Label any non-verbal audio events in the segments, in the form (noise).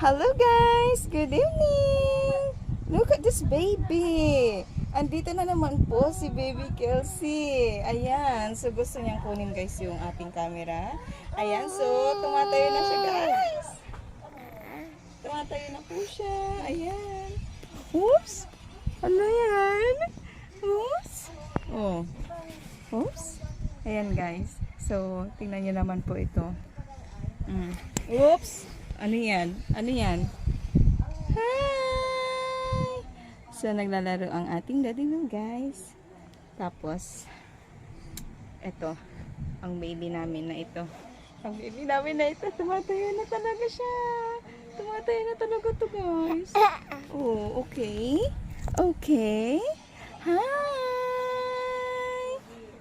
Hello guys! Good evening! Look at this baby! Andito na naman po si baby Kelsey. Ayan. So gusto niyang kunin guys yung ating camera. Ayan. So tumatayo na siya guys. Tumatayo na po siya. Ayan. Oops! Ano yan? Oops! Oh. Oops! Ayan guys. So tingnan niyo naman po ito. Mm. Oops! Ano yan? Ano yan? Hi! So, naglalaro ang ating daddy guys. Tapos, eto, ang baby namin na ito. Ang baby namin na ito, tumatayo na talaga siya. Tumatayo na talaga to, guys. Oh, okay. Okay. Hi!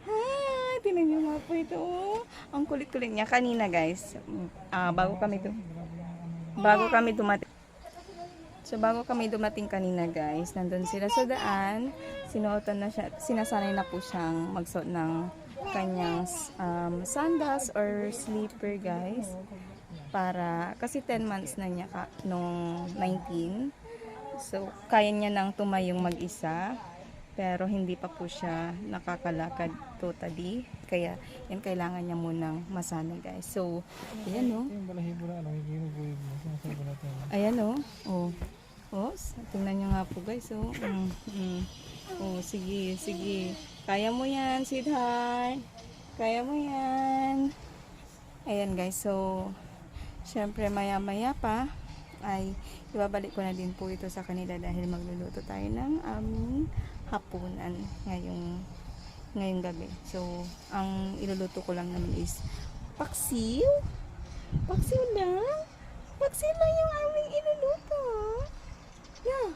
Hi! Tinan niyo nga po ito, oh. Ang kulit-kulit niya. Kanina, guys, ah bago kami to, bago kami dumating, So bago kami dumating kanina guys, nandun sila sa daan, sinuotan na siya, sinasanay na po siyang magsuot ng kanyang um, sandals or slipper guys. Para, kasi 10 months na niya ka, nung 19. So kaya niya nang tumayong mag-isa. Pero hindi pa po siya nakakalakad totally. Kaya yan kailangan niya munang masanay guys. So, ayan na ano. Ayan oh. Oh. Oh, tingnan nyo nga po guys. Oh. Mm, mm. Oh, sige, sige. Kaya mo yan, sweetheart. Kaya mo yan. Ayan guys, so syempre maya-maya pa ay ibabalik ko na din po ito sa kanila dahil magluluto tayo ng aming hapunan ngayong ngayong gabi. So, ang iluluto ko lang naman is paksiw. Paksiw lang. Paksiw lang yung aming iluluto. Yeah.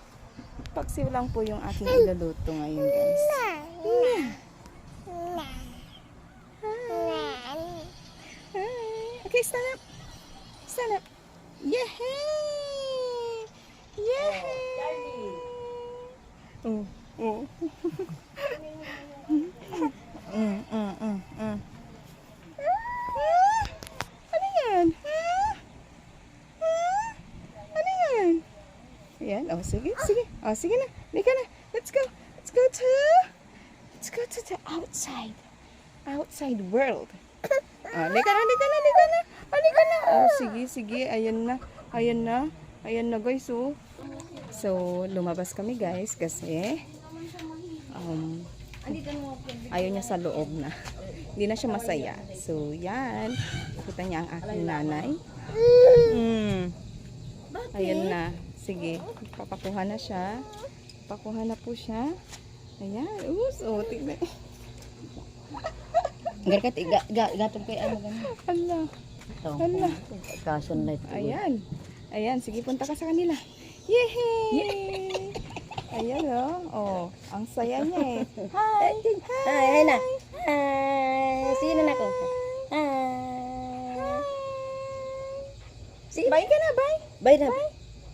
Paksiw lang po yung aking iluluto ngayon, guys. Yeah. Hi. Okay, stand up. Stand up. Yehey! Yehey! Oh. Ano yan? Ah? Ano yan? Ayan. Oh, sige, sige. Oh, sige na. Lika na. Let's go. Let's go to... Let's go to the outside. Outside world. Oh, lika na, lika na, lika na. Oh, lika na. Oh, sige, sige. Ayan na. Ayan na. Ayan na, guys. Oh. So, lumabas kami, guys, kasi... Um, ayaw niya sa loob na. Hindi na siya masaya. So, yan. Nakita niya ang aking nanay. Mm. Ayan na. Sige. Papakuha na siya. Pakuha na po siya. Ayan. Us. Oh, tignan. Garkat, ga, ga, gatong kay ano ganun. Hala. Ito. Hala. Kasunlight. Ayan. Ayan. Sige, punta ka sa kanila. Yehey! Ayan, oh. Oh, ang saya niya eh. (laughs) Hi! Hi, hi na. Hi. Sino na ko? Hi. Sige. Bye ka na, bye! Bye na.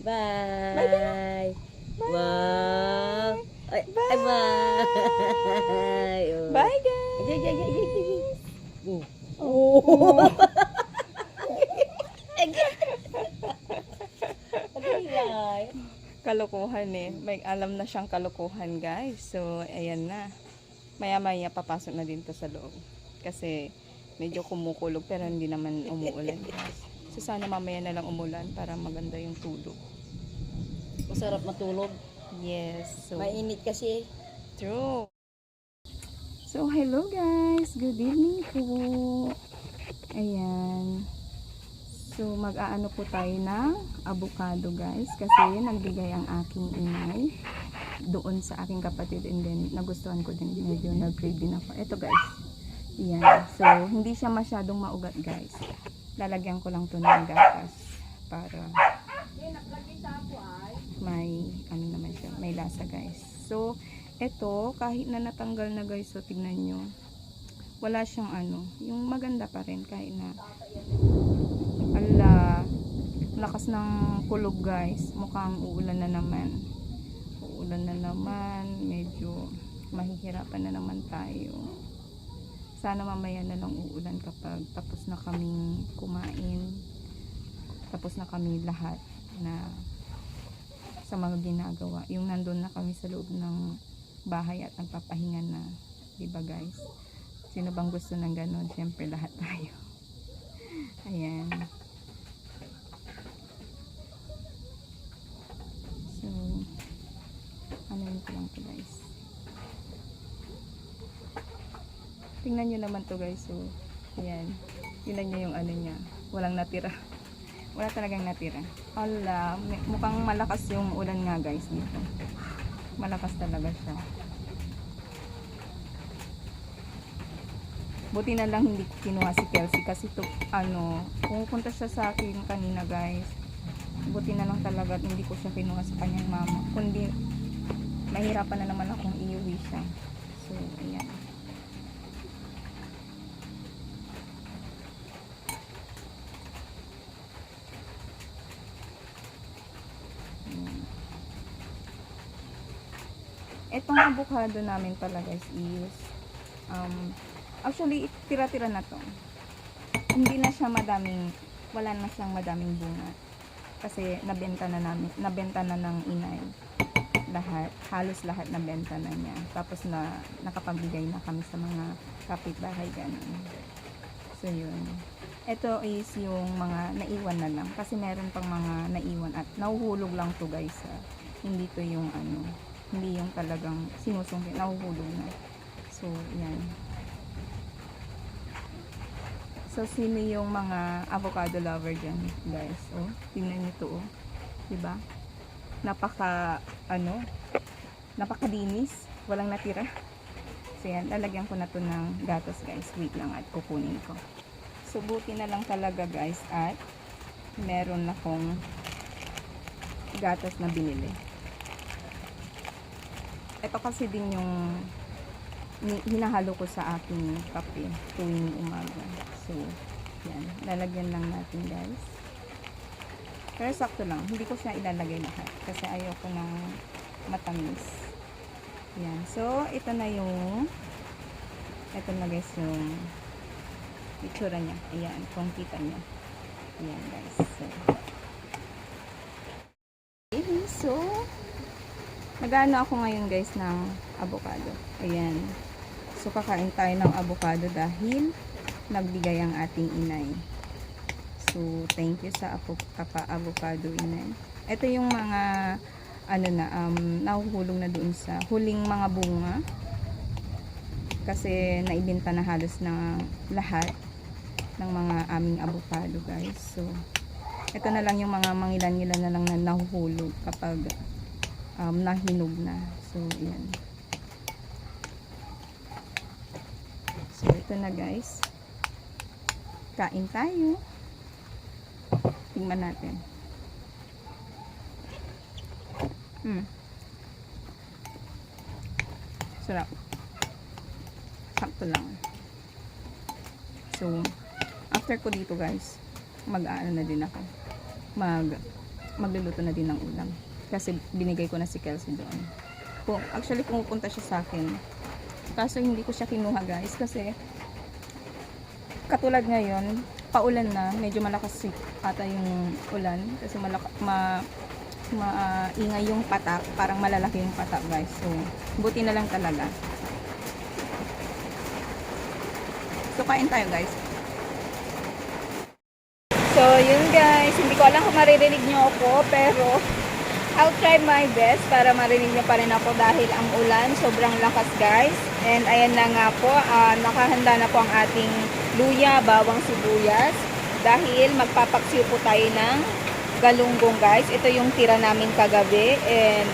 Bye. Wow. Ay, Bye. ay, bye. Oh. Bye, guys! (laughs) Ay, (laughs) ay, ay, ay, ay, ay. Oh. Oh. Ay, Kalokohan eh. May alam na siyang kalokohan, guys. So, ayan na. Maya-maya papasok na din to sa loob. Kasi medyo kumukulog pero hindi naman umuulan. So, sana mamaya na lang umulan para maganda yung tulog. Masarap matulog. Yes. So, Mainit kasi. True. So, hello guys. Good evening po. Ayan. So, mag-aano po tayo ng avocado guys. Kasi nagbigay ang aking inay doon sa aking kapatid and then nagustuhan ko din. Medyo nag-crave din ako. Ito guys. Ayan. So, hindi siya masyadong maugat guys. Lalagyan ko lang to ng gatas para may ano naman siya, may lasa guys. So, eto, kahit na natanggal na guys, so tignan nyo, wala siyang ano, yung maganda pa rin kahit na lakas ng kulog guys, mukhang uulan na naman. Uulan na naman, medyo mahihirapan na naman tayo. Sana mamaya na lang uulan kapag tapos na kaming kumain. Tapos na kami lahat. na sa mga ginagawa. Yung nandun na kami sa loob ng bahay at nagpapahinga na, 'di ba guys? Sino bang gusto ng ganun? Siyempre lahat tayo. (laughs) Ayan. So, ano yun ko lang to guys. Tingnan nyo naman to guys. So, ayan. Tingnan nyo yung ano niya. Walang natira. (laughs) Wala talagang natira. Ala, mukhang malakas yung ulan nga guys dito. Malakas talaga siya. Buti na lang hindi ko kinuha si Kelsey kasi to, ano, pumupunta siya sa akin kanina guys. Buti na lang talaga hindi ko siya kinuha sa kanyang mama. Kundi, mahirapan na naman akong iuwi siya. So, ayan. Etong avocado namin pala guys is um, actually tira-tira na to. Hindi na siya madaming wala na siyang madaming bunga. Kasi nabenta na namin, nabenta na ng inay lahat, halos lahat nabenta na niya. Tapos na nakapagbigay na kami sa mga kapitbahay ganun. So yun. Ito is yung mga naiwan na lang. Kasi meron pang mga naiwan at nahuhulog lang to guys. ah. Hindi to yung ano, hindi yung talagang sinusungkit, nahuhulog na. So, yan. So, sino yung mga avocado lover dyan, guys? Oh, tingnan nyo to, oh. Diba? Napaka, ano, napakadinis. Walang natira. So, yan. Lalagyan ko na to ng gatas, guys. Wait lang at kukunin ko. So, na lang talaga, guys, at meron akong gatas na binili. Ito kasi din yung hinahalo ko sa aking kape tuwing umaga. So, yan. Lalagyan lang natin guys. Pero sakto lang. Hindi ko siya ilalagay lahat. Kasi ayaw ko ng matamis. Yan. So, ito na yung ito na guys yung itsura niya. Ayan. Kung kita niya. Ayan guys. So, okay. So, Nagano ako ngayon guys ng avocado. Ayan. So kakain tayo ng avocado dahil nagbigay ang ating inay. So thank you sa apo, kapa avocado inay. Ito yung mga ano na um, nahuhulog na doon sa huling mga bunga. Kasi naibenta na halos na lahat ng mga aming avocado guys. So ito na lang yung mga mangilan-ngilan na lang na nahuhulog kapag um, nahinog na. So, yan. So, ito na guys. Kain tayo. Tingnan natin. Hmm. Sarap. Sakto lang. So, after ko dito guys, mag-ano na din ako. Mag magluluto na din ng ulam kasi binigay ko na si Kelsey doon. Kung, actually, pumupunta siya sa akin. Kaso hindi ko siya kinuha guys kasi katulad ngayon, paulan na, medyo malakas ata yung ulan kasi malaka, ma, maingay yung patak, parang malalaki yung patak guys. So, buti na lang talaga. So, kain tayo guys. So, yun guys. Hindi ko alam kung maririnig nyo ako, pero (laughs) I'll try my best para marinig nyo pa rin ako dahil ang ulan sobrang lakas guys. And ayan na nga po, ah, nakahanda na po ang ating luya, bawang sibuyas. Dahil magpapaksiw po tayo ng galunggong guys. Ito yung tira namin kagabi and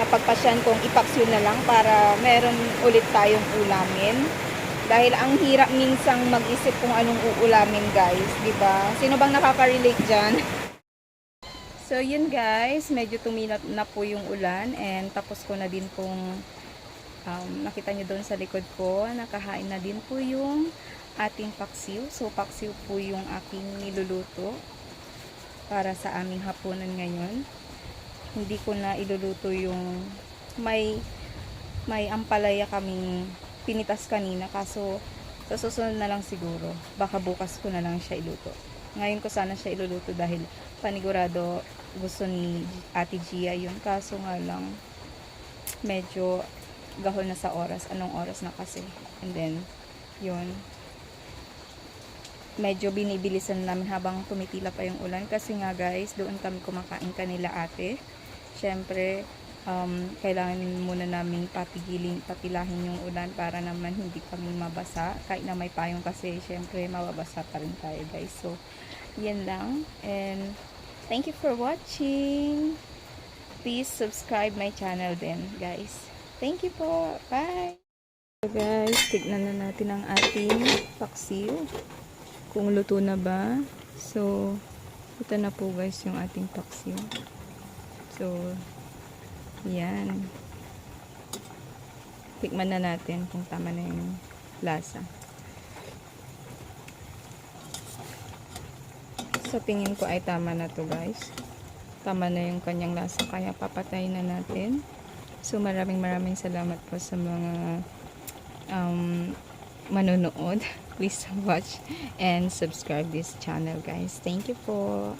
napagpasyan kong ipaksiw na lang para meron ulit tayong ulamin. Dahil ang hirap minsang mag-isip kung anong uulamin guys, 'di ba? Sino bang nakaka-relate diyan? (laughs) So yun guys, medyo tumilat na po yung ulan and tapos ko na din pong um, nakita nyo doon sa likod ko, nakahain na din po yung ating paksiw. So paksiw po yung aking niluluto para sa aming hapunan ngayon. Hindi ko na iluluto yung may may ampalaya kaming pinitas kanina kaso sa susunod na lang siguro. Baka bukas ko na lang siya iluto. Ngayon ko sana siya iluluto dahil panigurado gusto ni Ate Gia yun. Kaso nga lang, medyo gahol na sa oras. Anong oras na kasi. And then, yun. Medyo binibilisan namin habang tumitila pa yung ulan. Kasi nga guys, doon kami kumakain kanila ate. Siyempre, um, kailangan muna namin papigilin, papilahin yung ulan para naman hindi kami mabasa. Kahit na may payong kasi, syempre, mababasa pa rin tayo guys. So, yan lang. And, thank you for watching. Please subscribe my channel din, guys. Thank you po. Bye! So guys, tignan na natin ang ating paksiw. Kung luto na ba. So, ito na po guys yung ating paksiw. So, yan. Tikman na natin kung tama na yung lasa. Sa tingin ko ay tama na to guys. Tama na yung kanyang lasa kaya papatayin na natin. So maraming maraming salamat po sa mga um, manonood. Please watch and subscribe this channel guys. Thank you po.